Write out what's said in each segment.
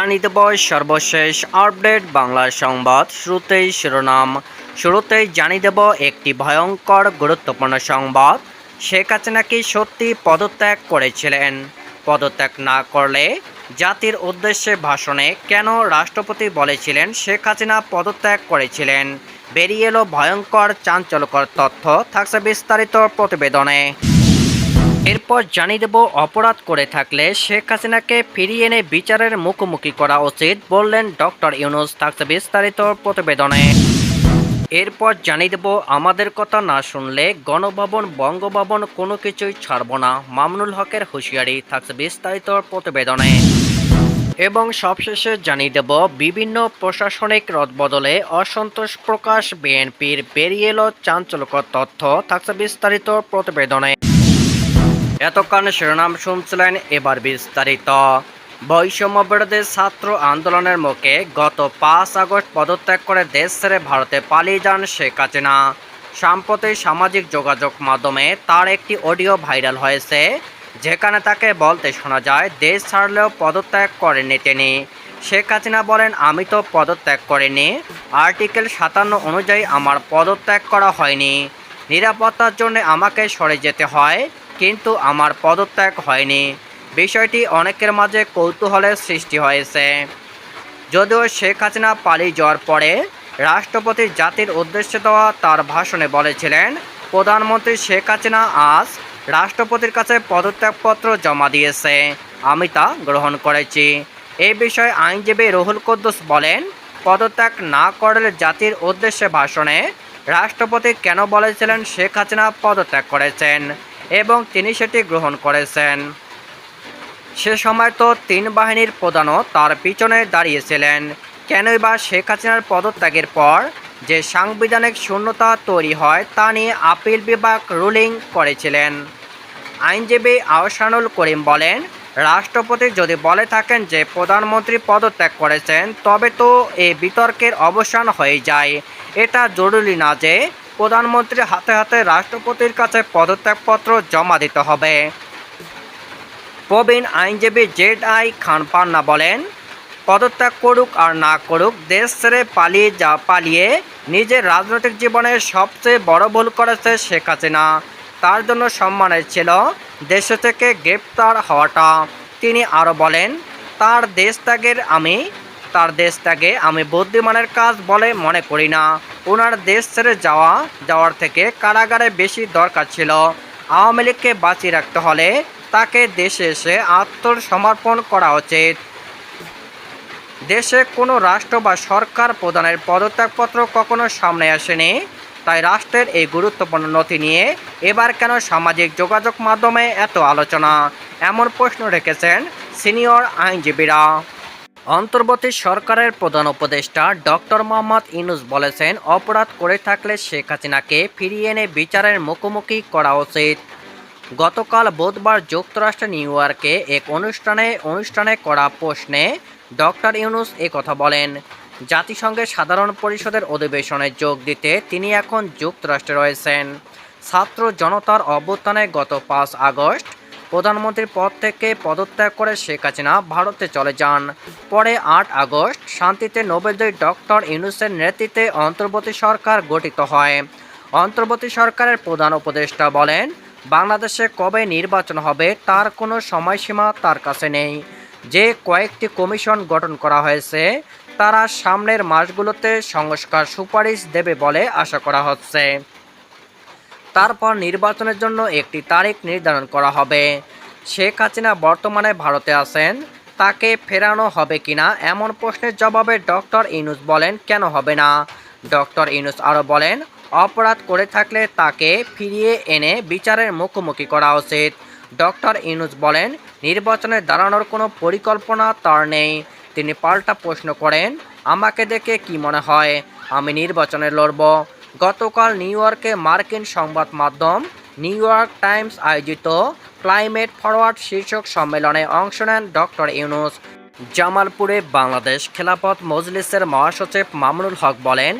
জানিয়ে দেব সর্বশেষ আপডেট, বাংলা সংবাদ, শুরুতেই শিরোনাম। শুরুতেই জানিয়ে দেব একটি ভয়ঙ্কর, গুরুত্বপূর্ণ সংবাদ। শেখ হাসিনা কি সত্যি পদত্যাগ করেছিলেন? পদত্যাগ না করলে জাতির উদ্দেশ্যে ভাষণে কেন রাষ্ট্রপতি বলেছিলেন শেখ হাসিনা পদত্যাগ করেছিলেন? বেরিয়ে এলো ভয়ঙ্কর, চাঞ্চল্যকর তথ্য। থাকছে বিস্তারিত প্রতিবেদনে। এরপর জানিয়ে দেব অপরাধ করে থাকলে শেখ হাসিনাকে ফিরিয়ে এনে বিচারের মুখোমুখি করা উচিত বললেন ডক্টর ইউনুস। থাকছে বিস্তারিত প্রতিবেদনে। এরপর জানিয়ে দেব আমাদের কথা না শুনলে গণভবন, বঙ্গভবন কোনো কিছুই ছাড়ব না। মামনুল হকের হুঁশিয়ারি থাকছে বিস্তারিত প্রতিবেদনে। এবং সবশেষে জানিয়ে দেব বিভিন্ন প্রশাসনিক রদবদলে অসন্তোষ প্রকাশ বিএনপির। বেরিয়ে এলো চাঞ্চল্যকর তথ্য। থাকছে বিস্তারিত প্রতিবেদনে। এতক্ষণ শিরোনাম শুনছিলেন এবার বিস্তারিত। বৈষম্য বিরোধী ছাত্র আন্দোলনের মুখে গত পাঁচ আগস্ট পদত্যাগ করে দেশ ছেড়ে ভারতে পালিয়ে যান শেখ হাসিনা। সাম্প্রতিক সামাজিক যোগাযোগ মাধ্যমে তার একটি অডিও ভাইরাল হয়েছে, যেখানে তাকে বলতে শোনা যায়, দেশ ছাড়লেও পদত্যাগ করেননি তিনি। শেখ হাসিনা বলেন, আমি তো পদত্যাগ করিনি। আর্টিকেল সাতান্ন অনুযায়ী আমার পদত্যাগ করা হয়নি। নিরাপত্তার জন্য আমাকে সরে যেতে হয়। কিন্তু আমার পদত্যাগ হয়নি। বিষয়টি অনেকের মাঝে কৌতূহলের সৃষ্টি হয়েছে। যদিও শেখ হাসিনা পালিয়ে যাওয়ার পরে রাষ্ট্রপতি জাতির উদ্দেশ্যে দেওয়া তার ভাষণে বলেছিলেন, প্রধানমন্ত্রী শেখ হাসিনা আজ রাষ্ট্রপতির কাছে পদত্যাগপত্র জমা দিয়েছে। আমি তা গ্রহণ করেছি। এই বিষয়ে আইনজীবী রুহুল কুদ্দুস বলেন, পদত্যাগ না করলে জাতির উদ্দেশ্যে ভাষণে রাষ্ট্রপতি কেন বলেছিলেন শেখ হাসিনা পদত্যাগ করেছেন? এবং তিনি সেটি গ্রহণ করেছেন। সে সময় তো তিন বাহিনীর প্রধানও তার পিছনে দাঁড়িয়েছিলেন। কেনই বা শেখ হাসিনার পদত্যাগের পর যে সাংবিধানিক শূন্যতা তৈরি হয় তা নিয়ে আপিল বিভাগ রুলিং করেছিলেন। আইনজীবী আহসানুল করিম বলেন, রাষ্ট্রপতি যদি বলে থাকেন যে প্রধানমন্ত্রী পদত্যাগ করেছেন, তবে তো এই বিতর্কের অবসান হয়ে যায়। এটা জরুরি না যে প্রধানমন্ত্রীর হাতে হাতে রাষ্ট্রপতির কাছে পদত্যাগপত্র জমা দিতে হবে। প্রবীণ আইনজীবী জেড আই খান পান্না বলেন, পদত্যাগ করুক আর না করুক, দেশ ছেড়ে পালিয়ে যা, পালিয়ে নিজের রাজনৈতিক জীবনের সবচেয়ে বড় ভুল করেছে শেখ হাসিনা। তার জন্য সম্মানের ছিল দেশ থেকে গ্রেপ্তার হওয়াটা। তিনি আরও বলেন, তার দেশ ত্যাগের আমি তার দেশ ত্যাগে আমি বুদ্ধিমানের কাজ বলে মনে করি না। ওনার দেশ ছেড়ে যাওয়া, যাওয়ার থেকে কারাগারে বেশি দরকার ছিল। আওয়ামী লীগকে বাঁচিয়ে রাখতে হলে তাকে দেশে এসে আত্মসমর্পণ করা উচিত। দেশে কোনো রাষ্ট্র বা সরকার প্রধানের পদত্যাগপত্র কখনো সামনে আসেনি, তাই রাষ্ট্রের এই গুরুত্বপূর্ণ নথি নিয়ে এবার কেন সামাজিক যোগাযোগ মাধ্যমে এত আলোচনা? এমন প্রশ্ন রেখেছেন সিনিয়র আইনজীবীরা। অন্তর্বর্তী সরকারের প্রধান উপদেষ্টা ডক্টর মোহাম্মদ ইনুস বলেছেন, অপরাধ করে থাকলে শেখ হাসিনাকে ফিরিয়ে এনে বিচারের মুখোমুখি করা উচিত। গতকাল বুধবার যুক্তরাষ্ট্র, নিউ ইয়র্কে এক অনুষ্ঠানে অনুষ্ঠানে করা প্রশ্নে ডক্টর ইউনুস কথা বলেন, জাতিসংঘের সাধারণ পরিষদের অধিবেশনে যোগ দিতে তিনি এখন যুক্তরাষ্ট্রে রয়েছেন। ছাত্র জনতার অভ্যুত্থানে গত পাঁচ আগস্ট প্রধানমন্ত্রীর পদ থেকে পদত্যাগ করে শেখ হাসিনা ভারতে চলে যান। পরে আট আগস্ট শান্তিতে নোবেলজয়ী ডক্টর ইউনুসের নেতৃত্বে অন্তর্বর্তী সরকার গঠিত হয়। অন্তর্বর্তী সরকারের প্রধান উপদেষ্টা বলেন, বাংলাদেশে কবে নির্বাচন হবে তার কোনো সময়সীমা তার কাছে নেই। যে কয়েকটি কমিশন গঠন করা হয়েছে, তারা সামনের মাসগুলোতে সংস্কার সুপারিশ দেবে বলে আশা করা হচ্ছে। তারপর নির্বাচনের জন্য একটি তারিখ নির্ধারণ করা হবে। শেখ হাসিনা বর্তমানে ভারতে আছেন। তাকে ফেরানো হবে কিনা এমন প্রশ্নের জবাবে ডক্টর ইনুস বলেন, কেন হবে না? ডক্টর ইনুস আরও বলেন, অপরাধ করে থাকলে তাকে ফিরিয়ে এনে বিচারের মুখোমুখি করা উচিত। ডক্টর ইনুস বলেন, নির্বাচনে দাঁড়ানোর কোনো পরিকল্পনা তার নেই। তিনি পাল্টা প্রশ্ন করেন, আমাকে দেখে কি মনে হয়? আমি নির্বাচনে লড়ব। গতকাল নিউ ইয়র্কে মার্কিন সংবাদ মাধ্যম নিউ ইয়র্ক টাইমস আয়োজিত ক্লাইমেট ফরওয়ার্ড শীর্ষক সম্মেলনে অংশ নেন ডক্টর ইউনুস। জামালপুরে বাংলাদেশ খেলাপথ মজলিসের মহাসচিব মামুনুল হক বলেন,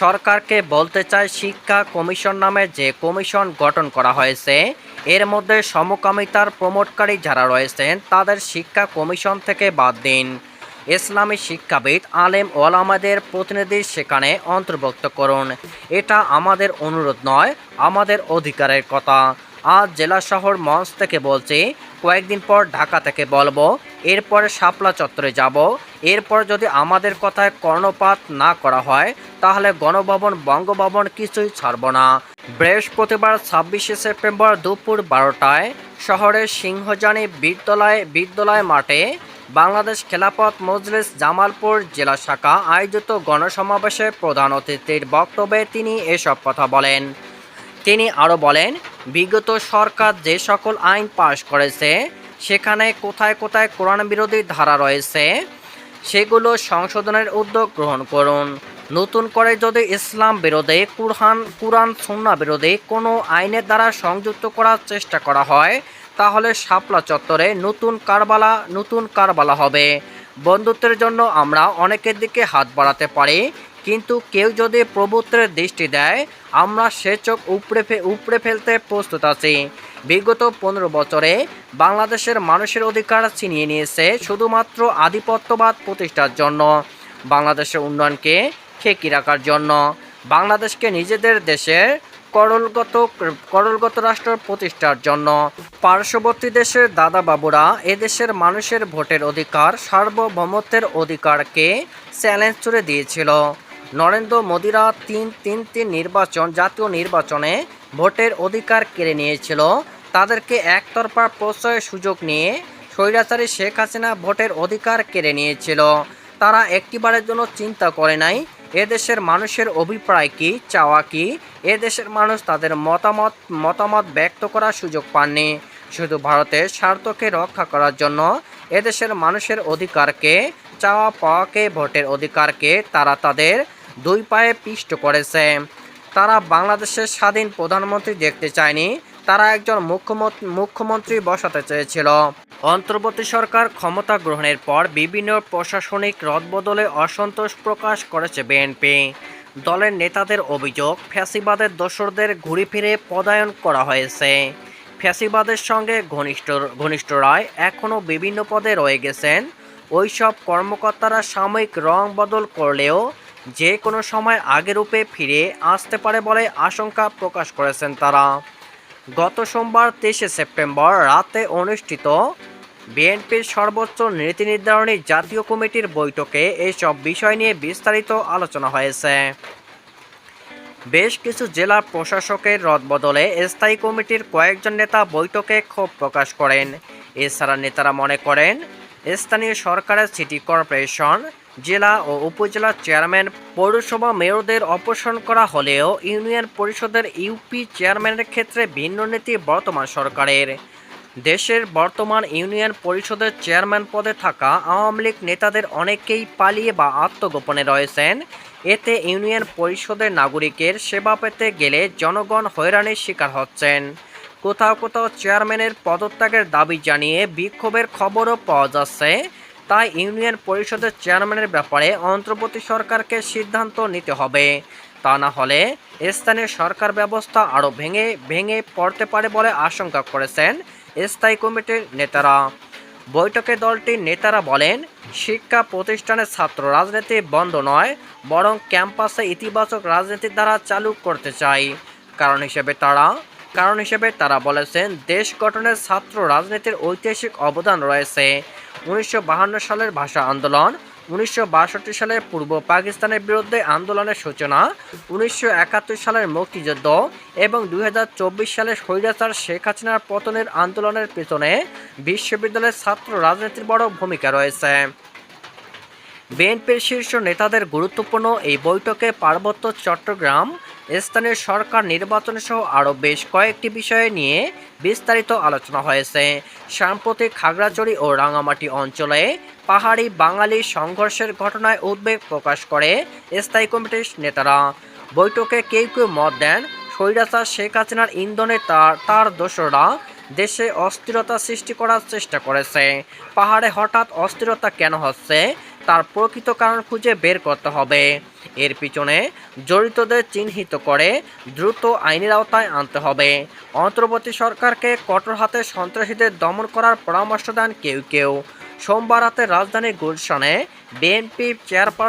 সরকারকে বলতে চায় শিক্ষা কমিশন নামে যে কমিশন গঠন করা হয়েছে, এর মধ্যে সমকামিতার প্রমোটকারী যারা রয়েছেন তাদের শিক্ষা কমিশন থেকে বাদ দিন। ইসলামী শিক্ষাবিদ, আলেম ওলামাদের প্রতিনিধি সেখানে অন্তর্ভুক্ত করুন। এটা আমাদের অনুরোধ নয়, আমাদের অধিকারের কথা। আজ জেলা শহর মঞ্চ থেকে বলছি, কয়েকদিন পর ঢাকা থেকে বলব, এরপরে শাপলা চত্বরে যাব। এরপর যদি আমাদের কথায় কর্ণপাত না করা হয়, তাহলে গণভবন, বঙ্গভবন কিছুই ছাড়ব না। বৃহস্পতিবার ছাব্বিশে সেপ্টেম্বর দুপুর বারোটায় শহরের সিংহজানি বিদ্যালয় বিদ্যালয় মাঠে বাংলাদেশ খেলাপথ মজলিস জামালপুর জেলা শাখা আয়োজিত গণসমাবেশে প্রধান অতিথির বক্তব্যে তিনি এসব কথা বলেন। তিনি আরও বলেন, বিগত সরকার যে সকল আইন পাশ করেছে, সেখানে কোথায় কোথায় কোরআন বিরোধী ধারা রয়েছে, সেগুলো সংশোধনের উদ্যোগ গ্রহণ করুন। নতুন করে যদি ইসলাম বিরোধী কুরহান কুরআন সুন্না বিরোধী কোনো আইনের দ্বারা সংযুক্ত করার চেষ্টা করা হয় তাহলে শাপলা চত্বরে নতুন কারবালা নতুন কারবালা হবে। বন্ধুত্বের জন্য আমরা অনেকের দিকে হাত বাড়াতে পারি, কিন্তু কেউ যদি প্রভুত্বের দৃষ্টি দেয়, আমরা সে চোখ উপড়ে উপড়ে ফেলতে প্রস্তুত আছি। বিগত পনেরো বছরে বাংলাদেশের মানুষের অধিকার ছিনিয়ে নিয়েছে শুধুমাত্র আধিপত্যবাদ প্রতিষ্ঠার জন্য। বাংলাদেশের উন্নয়নকে ঠেকি রাখার জন্য। বাংলাদেশকে নিজেদের দেশের করলগত করলগত রাষ্ট্র প্রতিষ্ঠার জন্য পার্শ্ববর্তী দেশের দাদা বাবুরা এদেশের মানুষের ভোটের অধিকার, সার্বভৌমত্বের অধিকারকে চ্যালেঞ্জ করে দিয়েছিল। নরেন্দ্র মোদীরা তিন তিন তিন নির্বাচন, জাতীয় নির্বাচনে ভোটের অধিকার কেড়ে নিয়েছিল। তাদেরকে একতরফা প্রশ্রয়ের সুযোগ নিয়ে স্বৈরাচারী শেখ হাসিনা ভোটের অধিকার কেড়ে নিয়েছিল। তারা একটিবারের জন্য চিন্তা করে নাই এদেশের মানুষের অভিপ্রায় কি, চাওয়া কি? এদেশের মানুষ তাদের মতামত মতামত ব্যক্ত করার সুযোগ পাননি। শুধু ভারতের স্বার্থকে রক্ষা করার জন্য এদেশের মানুষের অধিকারকে, চাওয়া পাওয়াকে, ভোটের অধিকারকে তারা তাদের দুই পায়ে পিষ্ট করেছে। তারা বাংলাদেশের স্বাধীন প্রধানমন্ত্রী দেখতে চায়নি, তারা একজন মুখ্যমন্ত্রী মুখ্যমন্ত্রী বসাতে চেয়েছিল। অন্তর্বর্তী সরকার ক্ষমতা গ্রহণের পর বিভিন্ন প্রশাসনিক রদবদলে অসন্তোষ প্রকাশ করেছে বিএনপি দলের নেতাদের অভিযোগ, ফ্যাসিবাদের দোসরদের ঘুরে ফিরে পদায়ন করা হয়েছে। ফ্যাসিবাদের সঙ্গে ঘনিষ্ঠ ঘনিষ্ঠরায় এখনও বিভিন্ন পদে রয়ে গেছেন। ওইসব কর্মকর্তারা সাময়িক রং বদল করলেও যে কোনো সময় আগের রূপে ফিরে আসতে পারে বলে আশঙ্কা প্রকাশ করেছেন তারা। গত সোমবার তেইশে সেপ্টেম্বর রাতে অনুষ্ঠিত বিএনপির সর্বোচ্চ নীতি নির্ধারণী জাতীয় কমিটির বৈঠকে এসব বিষয় নিয়ে বিস্তারিত আলোচনা হয়েছে। বেশ কিছু জেলা প্রশাসকের রদবদলে স্থায়ী কমিটির কয়েকজন নেতা বৈঠকে ক্ষোভ প্রকাশ করেন। এছাড়া নেতারা মনে করেন, স্থানীয় সরকারের সিটি কর্পোরেশন জেলা ও উপজেলা চেয়ারম্যান, পৌরসভা মেয়রদের অপসারণ করা হলেও ইউনিয়ন পরিষদের ইউপি চেয়ারম্যানের ক্ষেত্রে ভিন্ন নীতি বর্তমান সরকারের। দেশের বর্তমান ইউনিয়ন পরিষদের চেয়ারম্যান পদে থাকা আওয়ামী লীগ নেতাদের অনেকেই পালিয়ে বা আত্মগোপনে রয়েছেন। এতে ইউনিয়ন পরিষদের নাগরিকের সেবা পেতে গেলে জনগণ হয়রানির শিকার হচ্ছেন। কোথাও কোথাও চেয়ারম্যানের পদত্যাগের দাবি জানিয়ে বিক্ষোভের খবরও পাওয়া যাচ্ছে। তাই ইউনিয়ন পরিষদের চেয়ারম্যানের ব্যাপারে অন্তর্বর্তী সরকারকে সিদ্ধান্ত নিতে হবে। তা না হলে স্থানীয় সরকার ব্যবস্থা আরও ভেঙে ভেঙে পড়তে পারে বলে আশঙ্কা করেছেন স্থায়ী কমিটির নেতারা। বৈঠকে দলটির নেতারা বলেন, শিক্ষা প্রতিষ্ঠানের ছাত্র রাজনীতি বন্ধ নয়, বরং ক্যাম্পাসে ইতিবাচক রাজনীতির দ্বারা চালু করতে চাই। কারণ হিসেবে তারা কারণ হিসেবে তারা বলেছেন, দেশ গঠনের ছাত্র রাজনীতির ঐতিহাসিক অবদান রয়েছে। উনিশশো সালের ভাষা আন্দোলন, উনিশশো সালের পূর্ব পাকিস্তানের বিরুদ্ধে আন্দোলনের সূচনা, উনিশশো সালের মুক্তিযুদ্ধ এবং দুই সালের স্বৈরাচার শেখ হাসিনার পতনের আন্দোলনের পেছনে বিশ্ববিদ্যালয়ের ছাত্র রাজনীতির বড় ভূমিকা রয়েছে। বিএনপির শীর্ষ নেতাদের গুরুত্বপূর্ণ এই বৈঠকে পার্বত্য চট্টগ্রাম স্থানীয় সরকার নির্বাচন সহ আরও বেশ কয়েকটি বিষয়ে নিয়ে বিস্তারিত আলোচনা হয়েছে। সাম্প্রতিক খাগড়াছড়ি ও রাঙামাটি অঞ্চলে পাহাড়ি বাঙালি সংঘর্ষের ঘটনায় উদ্বেগ প্রকাশ করে স্থায়ী কমিটির নেতারা। বৈঠকে কেউ কেউ মত দেন, স্বৈরাচার শেখ হাসিনার ইন্ধনে তার তার দোসররা দেশে অস্থিরতা সৃষ্টি করার চেষ্টা করেছে। পাহাড়ে হঠাৎ অস্থিরতা কেন হচ্ছে? তার প্রকৃত কারণ খুঁজে বের করতে হবে। এর পিছনে জড়িতদের চিহ্নিত করে দ্রুত আইনের আওতায় আনতে হবে। অন্তর্বর্তী সরকারকে কঠোর হাতে সন্ত্রাসীদের দমন করার পরামর্শ দেন কেউ কেউ। সোমবার রাতে রাজধানী গুলশানে বিএনপি চেয়ারপারসন